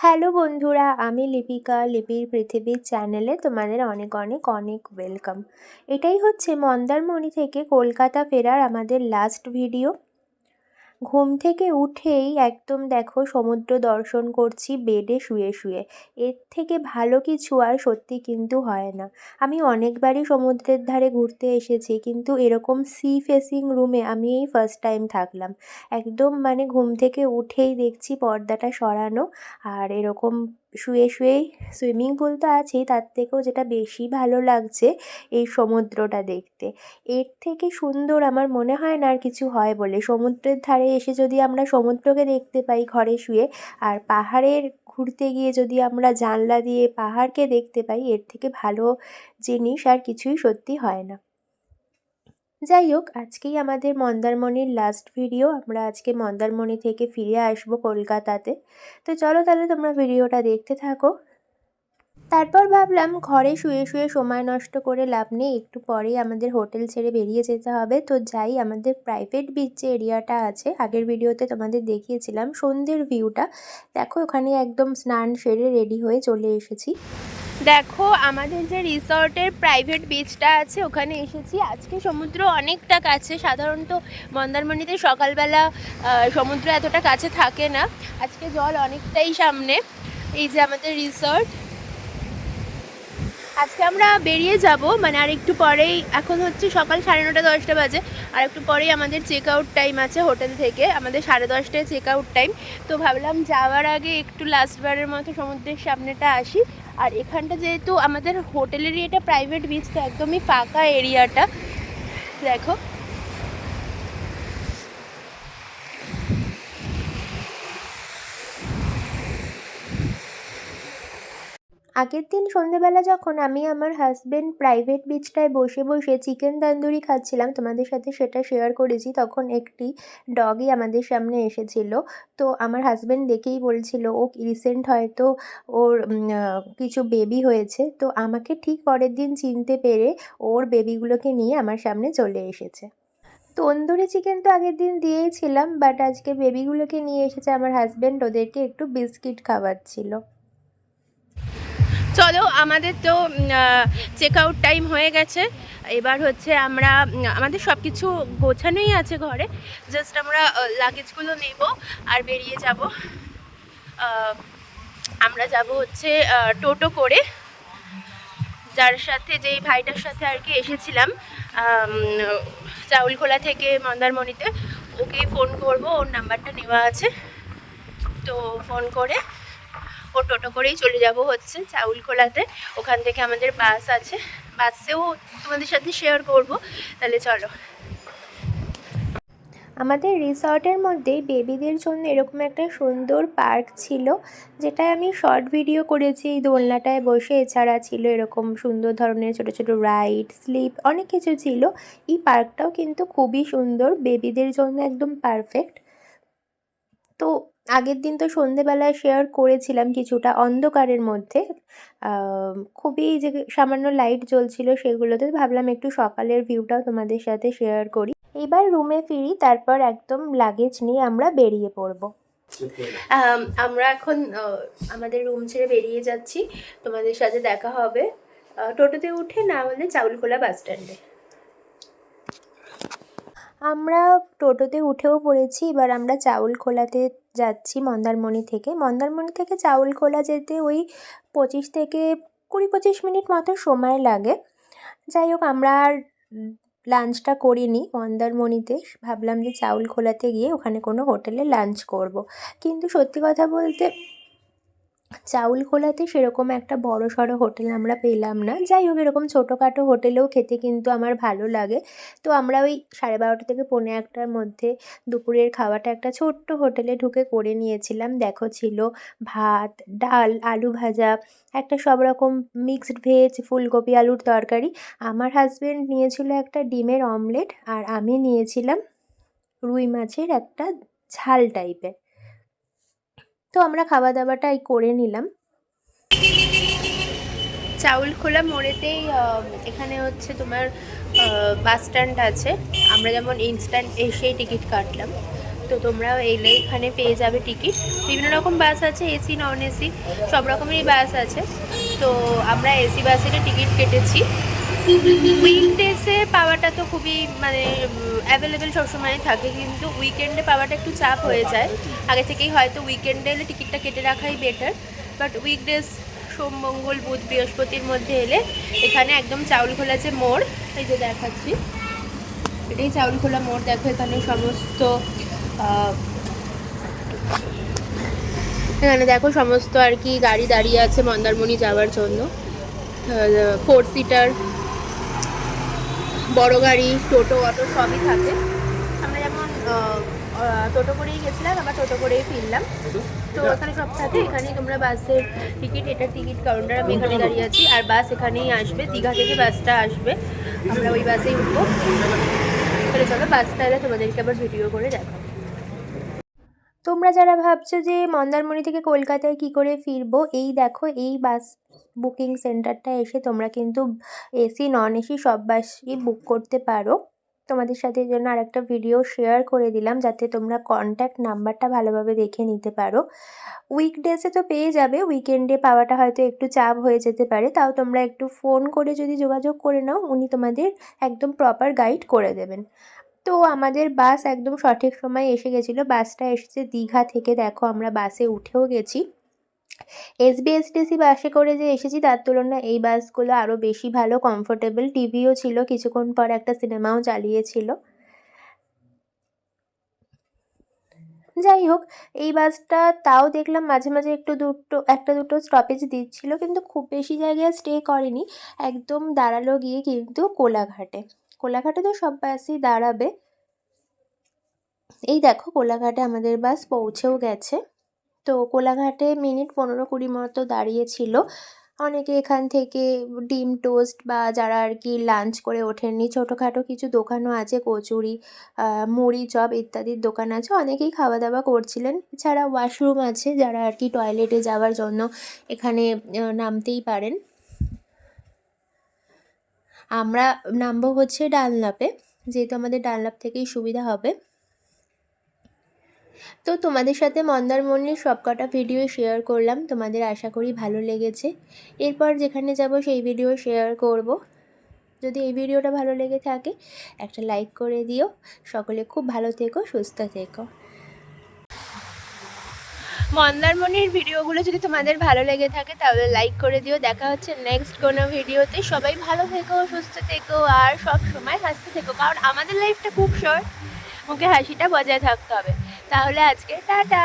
Hello বন্ধুরা, আমি লিপিকা, লিপির পৃথিবীর চ্যানেলে তোমাদের অনেক অনেক অনেক ওয়েলকাম এটাই হচ্ছে মন্দারমণি থেকে কলকাতা ফেরার আমাদের লাস্ট ভিডিও ঘুম থেকে উঠেই একদম দেখো সমুদ্র দর্শন করছি, বেডে শুয়ে শুয়ে। এর থেকে ভালো কিছু আর সত্যি কিন্তু হয় না। আমি অনেকবারই সমুদ্রের ধারে ঘুরতে এসেছি, কিন্তু এরকম সি ফেসিং রুমে আমি এই ফার্স্ট টাইম থাকলাম। একদম মানে ঘুম থেকে উঠেই দেখছি পর্দাটা সরানো, আর এরকম শুয়ে শুয়েই সুইমিং পুল তো আছেই তার থেকেও যেটা বেশি ভালো লাগছে এই সমুদ্রটা দেখতে। এর থেকে সুন্দর আমার মনে হয় না আর কিছু হয় বলে। সমুদ্রের ধারে এসে যদি আমরা সমুদ্রকে দেখতে পাই ঘরে শুয়ে, আর পাহাড়ের ঘুরতে গিয়ে যদি আমরা জানলা দিয়ে পাহাড়কে দেখতে পাই, এর থেকে ভালো জিনিস আর কিছুই সত্যি হয় না। যাই হোক, আজকেই আমাদের মন্দারমণির লাস্ট ভিডিও আমরা আজকে মন্দারমণি থেকে ফিরে আসব কলকাতাতে। তো চলো তাহলে তোমরা ভিডিওটা দেখতে থাকো। তারপর ভাবলাম ঘরে শুয়ে শুয়ে সময় নষ্ট করে লাভ নেই। একটু পরেই আমাদের হোটেল ছেড়ে বেরিয়ে যেতে হবে। তো যাই, আমাদের প্রাইভেট বিচ যে এরিয়াটা আছে। আগের ভিডিওতে তোমাদের দেখিয়েছিলাম। সন্ধ্যের ভিউটা দেখো, ওখানে একদম স্নান সেরে রেডি হয়ে চলে এসেছি। দেখো, আমাদের যে রিসর্টের প্রাইভেট বিচটা আছে, ওখানে এসেছি। আজকে সমুদ্র অনেকটা কাছে, সাধারণত মন্দারমণিতে সকালবেলা সমুদ্র এতটা কাছে থাকে না। আজকে জল অনেকটাই সামনে, এই যে আমাদের রিসর্ট। আজকে আমরা বেরিয়ে যাব মানে আর একটু পরেই, এখন হচ্ছে সকাল সাড়ে নটা, দশটা বাজে। আর একটু পরেই আমাদের চেক আউট টাইম আছে হোটেল থেকে, আমাদের সাড়ে দশটায় চেক আউট টাইম তো ভাবলাম যাওয়ার আগে একটু লাস্টবারের মতো সমুদ্রের সামনেটা আসি। আর এখানটা যেহেতু আমাদের হোটেলেরই এটা প্রাইভেট বিচ তো একদমই ফাঁকা এরিয়াটা দেখো। আগের দিন সন্ধেবেলা যখন আমি আমার হাজব্যান্ড প্রাইভেট বিচটায় বসে বসে চিকেন তান্দুরি খাচ্ছিলাম, তোমাদের সাথে সেটা শেয়ার করেছি, তখন একটি ডগই আমাদের সামনে এসেছিল। তো আমার হাজব্যান্ড দেখেই বলছিল, ও রিসেন্ট হয়তো ওর কিছু বেবি হয়েছে। তো আমাকে ঠিক পরের দিন চিনতে পেরে ওর বেবিগুলোকে নিয়ে আমার সামনে চলে এসেছে। তন্দুরি চিকেন তো আগের দিন দিয়েইছিলাম বাট আজকে বেবিগুলোকে নিয়ে এসেছে আমার হাজব্যান্ড ওদেরকে একটু বিস্কিট খাওয়াচ্ছিল। চলো, আমাদের তো চেক আউট টাইম হয়ে গেছে। এবার হচ্ছে আমরা আমাদের সব কিছু গোছানোই আছে ঘরে। জাস্ট আমরা লাগেজগুলো নেব আর বেরিয়ে যাব। আমরা যাব হচ্ছে টোটো করে। যার সাথে, যেই ভাইটার সাথে আর কি এসেছিলাম চাউলখোলা থেকে মন্দারমণিতে, ওকে ফোন করব, ওর নাম্বারটা নেওয়া আছে। তো ফোন করে ও টোটো করেই চলে যাব হচ্ছে চাউলখোলাতে ওখান থেকে আমাদের বাস আছে। বাসেও তোমাদের সাথে শেয়ার করব। তাহলে চলো। আমাদের রিসর্টের মধ্যে বেবিদের জন্য এরকম একটা সুন্দর পার্ক ছিল, যেটায় আমি শর্ট ভিডিও করেছি, এই দোলনাটায় বসে। এছাড়া ছিল এরকম সুন্দর ধরনের ছোট ছোট রাইড স্লিপ, অনেক কিছু ছিল। এই পার্কটাও কিন্তু খুবই সুন্দর, বেবিদের জন্য একদম পারফেক্ট আগের দিন তো সন্ধেবেলায় শেয়ার করেছিলাম কিছুটা অন্ধকারের মধ্যে। খুবই যে সামান্য লাইট জ্বলছিল সেগুলোতে ভাবলাম একটু সকালের ভিউটাও তোমাদের সাথে শেয়ার করি। এবার রুমে ফিরি তারপর একদম লাগেজ নিয়ে আমরা বেরিয়ে পড়ব। আম, আমরা এখন আমাদের রুম ছেড়ে বেরিয়ে যাচ্ছি। তোমাদের সাথে দেখা হবে। টোটোতে উঠে না হলে চাউলখোলা বাস স্ট্যান্ডে আমরা টোটোতে উঠেও পড়েছি, এবার আমরা চাউলখোলাতে যাচ্ছি মন্দারমণি থেকে। মন্দারমণি থেকে চাউলখোলা যেতে ওই পঁচিশ থেকে কুড়ি পঁচিশ মিনিট মতো সময় লাগে। যাই হোক, আমরা আর লাঞ্চটা করিনি মন্দারমণিতে। ভাবলাম যে চাউলখোলাতে গিয়ে ওখানে কোনো হোটেলে লাঞ্চ করব। কিন্তু সত্যি কথা বলতে চাউলখোলাতে সেরকম একটা বড় সড়ো হোটেল আমরা পেলাম না। যাই হোক, এরকম ছোটোখাটো হোটেলেও খেতে কিন্তু আমার ভালো লাগে। তো আমরা ওই সাড়ে বারোটা থেকে পৌনে একটার মধ্যে দুপুরের খাওয়াটা একটা ছোট্ট হোটেলে ঢুকে করে নিয়েছিলাম। দেখো ছিল ভাত, ডাল, আলু ভাজা, একটা সব রকম মিক্সড ভেজ ফুলকপি, আলুর তরকারি। আমার হাজবেন্ড নিয়েছিল একটা ডিমের অমলেট আর আমি নিয়েছিলাম রুই মাছের একটা ঝাল টাইপের তো আমরা খাওয়া দাওয়াটাই করে নিলাম। চাউলখোলা মোড়েতেই আহ, এখানে হচ্ছে তোমার বাস স্ট্যান্ড আছে। আমরা যেমন ইনস্ট্যান্ট এসেই টিকিট কাটলাম। তো তোমরা এলে এখানে পেয়ে যাবে টিকিট। বিভিন্ন রকম বাস আছে এসি নন এসি সব রকমেরই বাস আছে। তো আমরা এসি বাসের টিকিট কেটেছি। উইকডেসে পাওয়াটা তো খুবই মানে অ্যাভেলেবেল সবসময় থাকে, কিন্তু উইকেন্ডে পাওয়াটা একটু চাপ হয়ে যায়। আগে থেকেই হয়তো উইকেন্ডে এলে টিকিটটা কেটে রাখাই বেটার বাট উইকডেজ সোম, মঙ্গল, বুধ, বৃহস্পতির মধ্যে এলে এখানে একদম চাউল খোলা যে মোড়, এই যে দেখাচ্ছি। এটাই চাউল খোলা মোড় দেখো, এখানে সমস্ত এখানে দেখো সমস্ত আর কি গাড়ি দাঁড়িয়ে আছে মন্দারমণি যাওয়ার জন্য। ফোর সিটার বড় গাড়ি টোটো অটো সবই থাকে। আমরা যেমন টোটো করেই গেছিলাম আবার টোটো করেই ফিরলাম। তো ওখানে সব থাকে এখানেই তোমরা বাসের টিকিট এটা টিকিট কাউন্টার আমি এখানে দাঁড়িয়ে আছি আর বাস এখানেই আসবে দীঘা থেকে বাসটা আসবে। আমরা ওই বাসেই উঠবো। তাহলে চলো বাসটা এলে তোমাদেরকে আবার ভিডিও করে দেখাবো। তোমরা যারা ভাবছ যে মন্দারমণি থেকে কলকাতায় কি করে ফিরবো, এই দেখো, এই বাস বুকিং সেন্টারটা এসে তোমরা কিন্তু এসি নন এসি সব বাসই বুক করতে পারো। তোমাদের সাথে জন্য আরেকটা ভিডিও শেয়ার করে দিলাম, যাতে তোমরা কন্ট্যাক্ট নাম্বারটা ভালোভাবে দেখে নিতে পারো। উইকডেসে তো পেয়ে যাবে উইকেন্ডে পাওয়াটা হয়তো একটু চাপ হয়ে যেতে পারে, তাও তোমরা একটু ফোন করে যদি যোগাযোগ করে নাও, উনি তোমাদের একদম প্রপার গাইড করে দেবেন। তো আমাদের বাস একদম সঠিক সময় এসে গেছিল। বাসটা এসেছে দীঘা থেকে। দেখো আমরা বাসে উঠেও গেছি। এসবিএসটিসি বাসে করে যে এসেছি, তার তুলনায় এই বাসগুলো আরও বেশি ভালো কমফোর্টেবল টিভিও ছিল, কিছুক্ষণ পর একটা সিনেমাও চালিয়েছিল। যাই হোক, এই বাসটা তাও দেখলাম মাঝে মাঝে একটু দুটো, একটা দুটো স্টপেজ দিচ্ছিল, কিন্তু খুব বেশি জায়গায় স্টে করেনি। একদম দাঁড়াল গিয়ে কিন্তু কোলাঘাটে। কোলাঘাটে তো সব বাসই দাঁড়াবে। এই দেখো কোলাঘাটে আমাদের বাস পৌঁছেও গেছে। তো কোলাঘাটে মিনিট পনেরো কুড়ি মতো দাঁড়িয়েছিল। অনেকে এখান থেকে ডিম টোস্ট বা যারা আর কি লাঞ্চ করে ওঠেননি, ছোটোখাটো কিছু দোকানও আছে, কচুরি মুড়ি, চপ ইত্যাদির দোকান আছে। অনেকেই খাওয়া দাওয়া করছিলেন। এছাড়া ওয়াশরুম আছে, যারা আর কি টয়লেটে যাওয়ার জন্য এখানে নামতেই পারেন। আমরা নামবো হচ্ছে ডানলাপে যেহেতু আমাদের ডানলাপ থেকেই সুবিধা হবে। তো তোমাদের সাথে মন্দারমণির সবকটা ভিডিও শেয়ার করলাম, তোমাদের আশা করি ভালো লেগেছে। এরপর যেখানে যাব সেই ভিডিও শেয়ার করব। যদি এই ভিডিওটা ভালো লেগে থাকে, একটা লাইক করে দিও। সকলে খুব ভালো থেকো, সুস্থ থেকো। মন্দারমণির ভিডিওগুলো যদি তোমাদের ভালো লেগে থাকে, তাহলে লাইক করে দিও। দেখা হচ্ছে নেক্সট কোনো ভিডিওতে। সবাই ভালো থেকো, সুস্থ থেকো, আর সব সময় হাসতে থেকো। কারণ আমাদের লাইফটা খুব শর্ট মুখে হাসিটা বজায় থাকতে হবে। তাহলে আজকে টাটা।